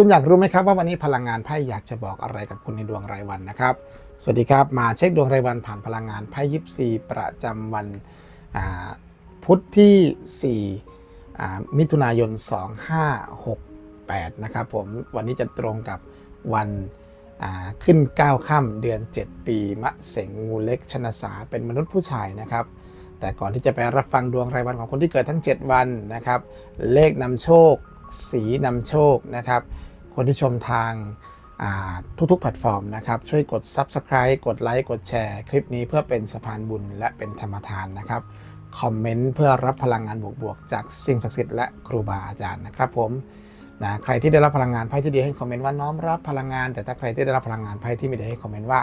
คุณอยากรู้ไหมครับว่าวันนี้พลังงานไพ่อยากจะบอกอะไรกับคุณในดวงรายวันนะครับ สวัสดีครับมาเช็คดวงรายวันผ่านพลังงานไพ่ยิปซีประจำวันพุธที่4อ่มิถุนายน 2568 นะครับผมวันนี้จะตรงกับวันขึ้น 9 ค่ำเดือน 7 ปี มะเสงงูเล็กชนะสาเป็นมนุษย์ผู้ชายนะครับ แต่ก่อนที่จะไปรับฟังดวงรายวันของคนที่เกิดทั้ง 7 วันนะครับ เลขนำโชค สีนำโชคนะครับ คนที่ชมทางทุกๆแพลตฟอร์มนะครับ ช่วยกด Subscribe กดไลค์กดแชร์คลิปนี้เพื่อเป็นสะพานบุญและเป็นธรรมทานนะครับ คอมเมนต์เพื่อรับพลังงานบวกๆ จากสิ่งศักดิ์สิทธิ์และครูบาอาจารย์นะครับผมนะใครที่ได้รับพลังงานไพ่ที่ดีให้คอมเมนต์ว่าน้อมรับพลังงาน แต่ถ้าใครที่ได้รับพลังงานไพ่ที่ไม่ดีให้คอมเมนต์ว่า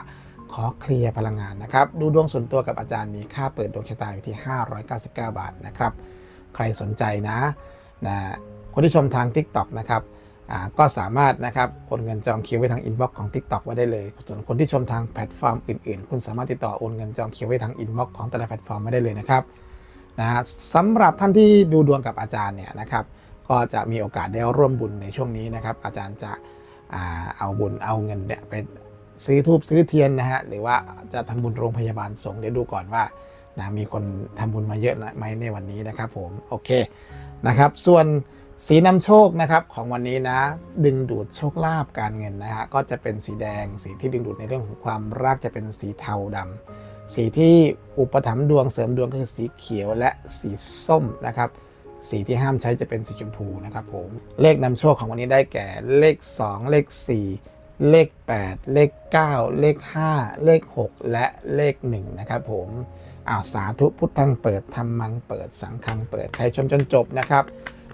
ขอเคลียร์พลังงานนะครับ ดูดวงส่วนตัวกับอาจารย์มีค่าเปิดดวงชะตาอยู่ที่ 599 บาทนะครับ ใครสนใจนะนะ คนที่ชมทาง TikTok นะครับก็สามารถนะครับโอนเงินจองคิวไว้ทางอินบ็อกซ์ของ TikTok ไว้ได้เลย ส่วนคนที่ชมทางแพลตฟอร์มอื่นๆ คุณสามารถติดต่อโอนเงินจองคิวไว้ทางอินบ็อกซ์ของแต่ละแพลตฟอร์มไว้ได้เลยนะครับนะสำหรับท่านที่ดูดวงกับอาจารย์เนี่ยนะครับก็จะมีโอกาสได้ร่วมบุญในช่วงนี้นะครับ อาจารย์จะเอาบุญเอาเงินเนี่ยไปซื้อทูบซื้อเทียนนะฮะหรือว่าจะทำบุญโรงพยาบาลสงฆ์เดี๋ยวดูก่อนว่านะมีคนทำบุญมาเยอะไหมในวันนี้นะครับผมโอเคนะครับ ส่วน สีนำโชคนะครับของวันนี้นะ ดึงดูดโชคลาภการเงินนะฮะก็จะเป็นสีแดง สีที่ดึงดูดในเรื่องของความรักจะเป็นสีเทาดำสีที่อุปถัมภ์ดวงเสริมดวงก็คือสีเขียวและสีส้มนะครับ สีที่ห้ามใช้จะเป็นสีชมพูนะครับผมเลขนำโชคของวันนี้ได้แก่เลข 2 เลข 4 เลข 8 เลข 9 เลข 5 เลข 6 และเลข1นะครับผมอ้าวสาธุพุทธังเปิดธรรมังเปิดสังฆังเปิดใครชมจนจบนะครับ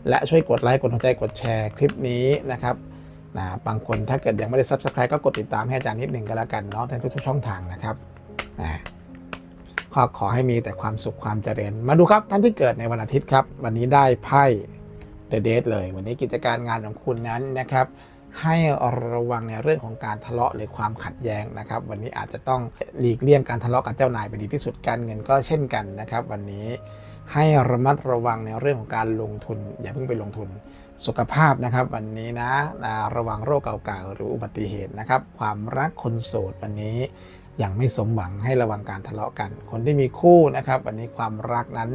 และช่วยกดไลค์กดหัวใจกดแชร์คลิปนี้นะครับนะบางคนถ้าเกิดยังไม่ได้ Subscribe ก็กดติดตามให้อาจารย์นิดหนึ่งก็แล้วกันเนาะในทุกๆช่องทางนะครับนะขอขอให้มีแต่ความสุขความเจริญ มาดูครับท่านที่เกิดในวันอาทิตย์ครับ วันนี้ได้ไพ่เดอะเดทเลย วันนี้กิจการงานของคุณนั้นนะครับ ให้ระวังในเรื่องของการทะเลาะหรือความขัดแย้งนะครับ วันนี้อาจจะต้องหลีกเลี่ยงการทะเลาะกับเจ้านายไปนดีที่สุดการเงินก็เช่นกันนะครับ วันนี้ ให้ระมัดระวังในเรื่องของการลงทุน อย่าเพิ่งไปลงทุน สุขภาพนะครับ วันนี้นะนะระวังโรคเก่าๆหรืออุบัติเหตุนะครับ ความรักคนโสดวันนี้ยังไม่สมหวังให้ระวังการทะเลาะกัน คนที่มีคู่นะครับ วันนี้ความรักนั้น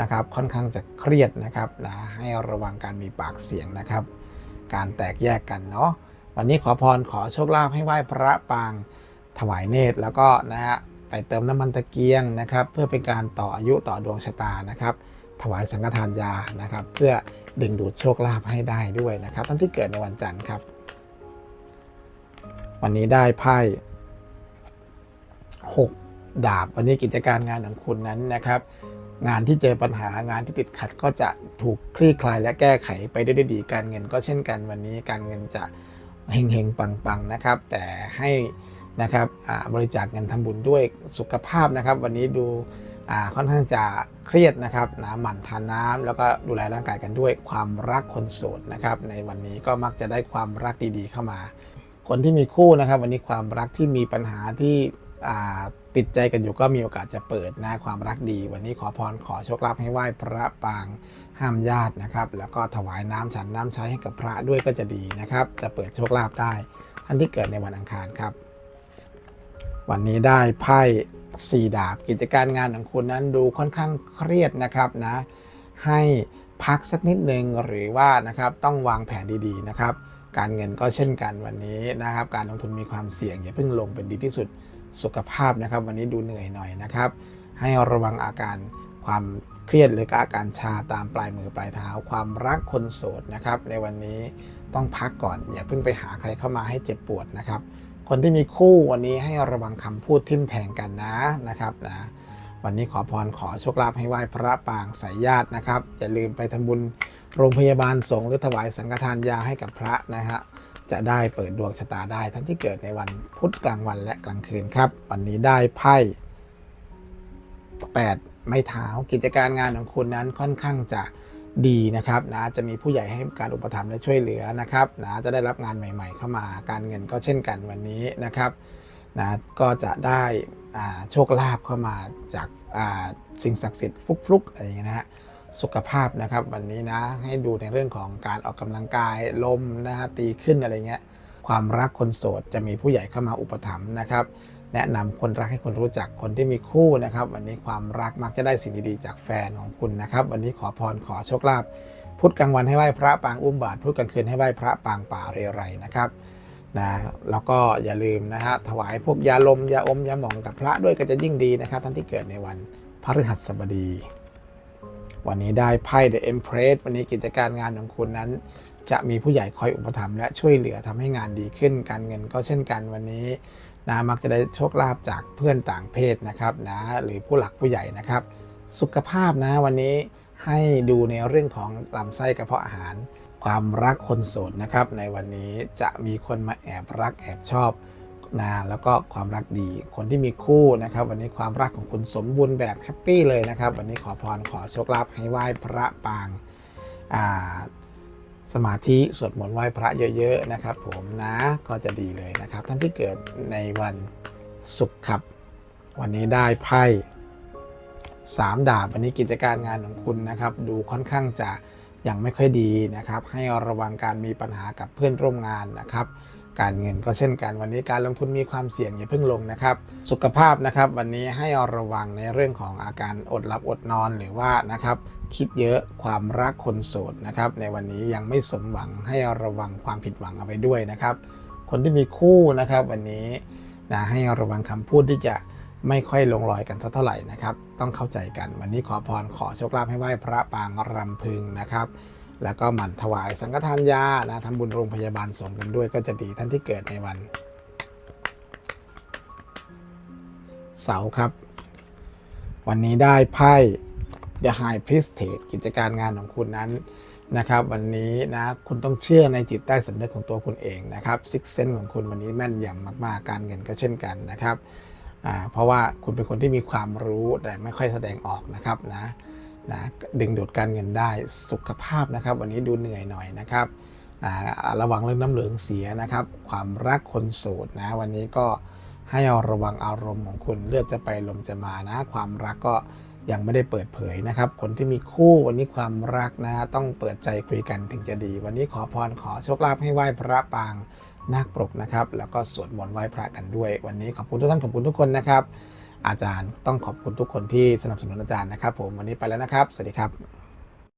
นะครับ ค่อนข้างจะเครียดนะครับนะให้ระวังการมีปากเสียงนะครับ การแตกแยกกันเนาะวันนี้ขอพรขอโชคลาภให้ไหว้พระปางถวายเนตรแล้วก็นะฮะ เติมน้ำมันตะเกียงนะครับ เพื่อเป็นการต่ออายุต่อดวงชะตานะครับ ถวายสังฆทานยานะครับ เพื่อดึงดูดโชคลาภให้ได้ด้วยนะครับ ท่านที่เกิดในวันจันทร์ครับ วันนี้ได้ไพ่หกดาบวันนี้กิจการงานของคุณนั้นนะครับ งานที่เจอปัญหางานที่ติดขัดก็จะถูกคลี่คลายและแก้ไขไปได้ดีดีการเงินก็เช่นกันวันนี้การเงินจะเฮงเฮงปังปังๆนะครับ แต่ให้ นะครับบริจาคเงินทำบุญด้วยสุขภาพนะครับ วันนี้ดูค่อนข้างจะเครียดนะครับนะหมั่นทานน้ำแล้วก็ดูแลร่างกายกันด้วยความรักคนโสดนะครับในวันนี้ก็มักจะได้ความรักดีๆ เข้ามา คนที่มีคู่นะครับ วันนี้ความรักที่มีปัญหาที่ปิดใจกันอยู่ก็มีโอกาสจะเปิดนะความรักดี วันนี้ขอพรขอโชคลาภให้ไหว้พระปางห้ามญาตินะครับ แล้วก็ถวายน้ำฉันน้ำใช้ให้กับพระด้วยก็จะดีนะครับ จะเปิดโชคลาภได้ท่านที่เกิดในวันอังคารครับ วันนี้ได้ไพ่สี่ดาบกิจการงานของคุณนั้นดูค่อนข้างเครียดนะครับนะให้พักสักนิดหนึ่งหรือว่านะครับต้องวางแผนดีๆนะครับ การเงินก็เช่นกันวันนี้นะครับ การลงทุนมีความเสี่ยงอย่าเพิ่งลงเป็นดีที่สุดสุขภาพนะครับ วันนี้ดูเหนื่อยหน่อยนะครับ ให้ระวังอาการความเครียดหรืออาการชาตามปลายมือปลายเท้า ความรักคนโสดนะครับ ในวันนี้ต้องพักก่อนอย่าเพิ่งไปหาใครเข้ามาให้เจ็บปวดนะครับ คนที่มีคู่วันนี้ให้ระวังคำพูดทิ่มแทงกันนะนะครับนะวันนี้ขอพรขอโชคลาภให้ไหว้พระปางสายญาตินะครับ อย่าลืมไปทำบุญโรงพยาบาลสงฆ์หรือถวายสังฆทานยาให้กับพระนะฮะจะได้เปิดดวงชะตาได้ท่านที่เกิดในวันพุธกลางวันและกลางคืนครับ วันนี้ได้ไพ่8 ไม้เท้ากิจการงานของคุณนั้นค่อนข้างจะ ดีนะครับนะจะมีผู้ใหญ่ให้การอุปถัมภ์และช่วยเหลือนะครับนะจะได้รับงานใหม่ ๆ เข้ามาการเงินก็เช่นกันวันนี้นะครับนะก็จะได้อ่าโชคลาภเข้ามาจากอ่าสิ่งศักดิ์สิทธิ์ฟลุกๆอะไรอย่างเงี้ยนะฮะสุขภาพนะครับวันนี้นะให้ดูในเรื่องของการออกกำลังกายลมนะฮะตีขึ้นอะไรเงี้ยความรักคนโสดจะมีผู้ใหญ่เข้ามาอุปถัมภ์นะครับ แนะนำคนรักให้คนรู้จักคนที่มีคู่นะครับ วันนี้ความรักมักจะได้สิ่งดีๆจากแฟนของคุณนะครับ วันนี้ขอพรขอโชคลาภพุธกลางวันให้ไหว้พระปางอุ้มบาทพุธกลางคืนให้ไหว้พระปางป่าเรไรนะครับนะแล้วก็อย่าลืมนะฮะถวายพวกยาลมยาอมยาหมองกับพระด้วยก็จะยิ่งดีนะครับ ท่านที่เกิดในวันพฤหัสบดี วันนี้ได้ไพ่ The Empress วันนี้กิจการงานของคุณนั้น จะมีผู้ใหญ่คอยอุปถัมภ์และช่วยเหลือทำให้งานดีขึ้น การเงินก็เช่นกันวันนี้ นะมักจะได้โชคลาภจากเพื่อนต่างเพศนะครับนะหรือผู้หลักผู้ใหญ่นะครับ สุขภาพนะวันนี้ให้ดูในเรื่องของลำไส้กระเพาะอาหาร ความรักคนโสดนะครับในวันนี้จะมีคนมาแอบรักแอบชอบนะแล้วก็ความรักดีคนที่มีคู่นะครับ วันนี้ความรักของคุณสมบูรณ์แบบแฮปปี้เลยนะครับ วันนี้ขอพรขอโชคลาภให้ไหว้พระปางอ่า สมาธิสวดมนต์ไหว้พระเยอะๆนะครับ ผมนะก็จะดีเลยนะครับ ท่านที่เกิดในวันศุกร์ครับ วันนี้ได้ไพ่สามดาบวันนี้กิจการงานของคุณนะครับ ดูค่อนข้างจะยังไม่ค่อยดีนะครับ ให้ระวังการมีปัญหากับเพื่อนร่วมงานนะครับ การเงินก็เช่นกันวันนี้การลงทุนมีความเสี่ยงอย่าเพิ่งลงนะครับ สุขภาพนะครับ วันนี้ให้ระวังในเรื่องของอาการอดหลับอดนอนหรือว่านะครับ คิดเยอะความรักคนโสดนะครับ ในวันนี้ยังไม่สมหวังให้ระวังความผิดหวังเอาไว้ด้วยนะครับ คนที่มีคู่นะครับ วันนี้นะให้ระวังคำพูดที่จะไม่ค่อยลงรอยกันสักเท่าไหร่นะครับ ต้องเข้าใจกัน วันนี้ขอพรขอโชคลาภให้ไหว้พระปางรำพึงนะครับ แล้วก็หมั่นถวายสังฆทานยานะทำบุญโรงพยาบาลสงกันด้วยก็จะดีท่านที่เกิดในวัน เสาร์ครับ วันนี้ได้ไพ่ The High Priestess กิจการงานของคุณนั้นนะครับวันนี้นะคุณต้องเชื่อในจิตใต้สำนึกของตัวคุณเองนะครับซิกเซนของคุณวันนี้แม่นยำมากๆ การเงินก็เช่นกันนะครับเพราะว่าคุณเป็นคนที่มีความรู้แต่ไม่ค่อยแสดงออกนะครับนะนะดึงดูดการเงินได้สุขภาพนะครับ วันนี้ดูเหนื่อยหน่อยนะครับระวังเรื่องน้ำเหลืองเสียนะครับ ความรักคนโสดนะวันนี้ก็ให้ระวังอารมณ์ของคุณเลือดจะไปลมจะมานะ ความรักก็ ยังไม่ได้เปิดเผยนะครับ คนที่มีคู่วันนี้ความรักนะ ต้องเปิดใจคุยกันถึงจะดี วันนี้ขอพรขอโชคลาภให้ไหว้พระปางนาคปรกนะครับ แล้วก็สวดมนต์ไหว้พระกันด้วย วันนี้ขอบคุณทุกท่านขอบคุณทุกคนนะครับ อาจารย์ต้องขอบคุณทุกคนที่สนับสนุนอาจารย์นะครับ ผมวันนี้ไปแล้วนะครับ สวัสดีครับ